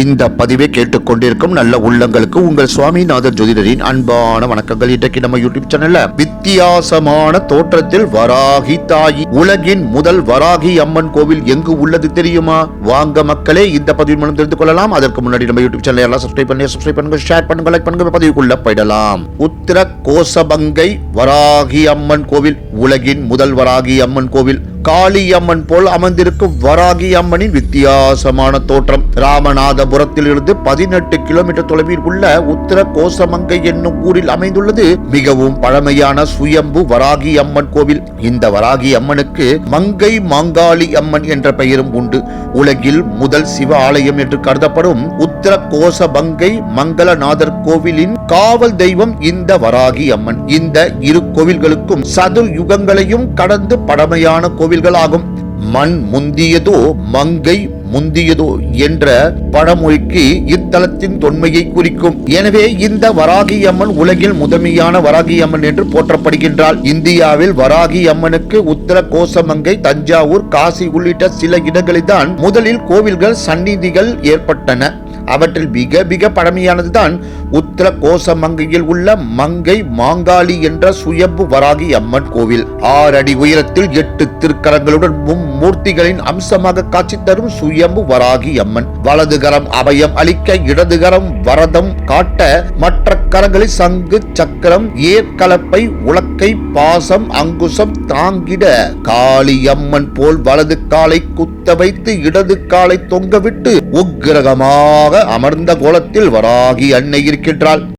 இந்த பதிவை கேட்டுக்கொண்டிருக்கும் நல்ல உள்ளங்களுக்கு உங்கள் சுவாமிநாதர் ஜோதிடரின் அன்பான வணக்கங்கள். இன்றைக்கு நம்ம யூடியூப் சேனல்ல வித்தியாசமான தோற்றத்தில் வராகி தாயி உலகின் முதல் வராகி அம்மன் கோவில் எங்கு உள்ளது தெரியுமா? வாங்க மக்களே இந்த பதிவு மூலம் தெரிந்து கொள்ளலாம். அதற்கு முன்னாடி நம்ம யூடியூப் சேனல் எல்லாம் சப்ஸ்கிரைப் பண்ணி சப்ஸ்கிரைப் பண்ணுங்க ஷேர் பண்ணுங்க லைக் பண்ணுங்க பதிவுக்குள்ள போயிடலாம். உத்தர கோசபங்கை வராகி அம்மன் கோவில் உலகின் முதல் வராகி அம்மன் கோவில். காளியம்மன் போல் அமர்ந்திருக்கும் வராகி அம்மனின் வித்தியாசமான தோற்றம். ராமநாதபுரத்தில் இருந்து பதினெட்டு கிலோமீட்டர் தொலைவில் உள்ள உத்தர கோசமங்கை என்னும் ஊரில் அமைந்துள்ளது மிகவும் பழமையான சுயம்பு வராகி அம்மன் கோவில். இந்த வராகி அம்மனுக்கு மங்கை மாங்காளி அம்மன் என்ற பெயரும் உண்டு. உலகில் முதல் சிவ ஆலயம் என்று கருதப்படும் உத்தர கோசமங்கை மங்களநாதர் கோவிலின் காவல் தெய்வம் இந்த வராகி அம்மன். இந்த இரு கோவில்களுக்கும் சதுர் யுகங்களையும் கடந்து பழமையான கோவில் கோவில்களாகும். மண் முந்தியதோ மங்கை முந்தியதோ என்ற பழமொழிக்கு இத்தலத்தின் தொன்மையை குறிக்கும். எனவே இந்த வராகி அம்மன் உலகில் முதன்மையான வராகி அம்மன் என்று போற்றப்படுகின்றாள். இந்தியாவில் வராகி அம்மனுக்கு உத்தர கோசமங்கை தஞ்சாவூர் காசி உள்ளிட்ட சில இடங்களில்தான் முதலில் கோவில்கள் சந்நிதிகள் ஏற்பட்டன. அவற்றில் மிக மிக பழமையானதுதான் உத்தர கோசமங்கையில் உள்ள மங்கை மாங்காளி என்ற சுயம்பு வராகி அம்மன் கோவில். ஆறு அடி உயரத்தில் எட்டு திருக்கரங்களுடன் மும்மூர்த்திகளின் அம்சமாக காட்சி தரும் சுயம்பு வராகி அம்மன். வலதுகரம் அபயம் அளிக்க இடதுகரம் வரதம் காட்ட மற்ற கரங்களில் சங்கு சக்கரம் ஏற்கலப்பை உலக்கை பாசம் அங்குசம் தாங்கிட காளி அம்மன் போல் வலது காலை குத்த வைத்து இடது காலை தொங்கவிட்டு உக்கிரகமாக அமர்ந்த கோலத்தில் வராகி அன்னை இருக்கின்றாள்.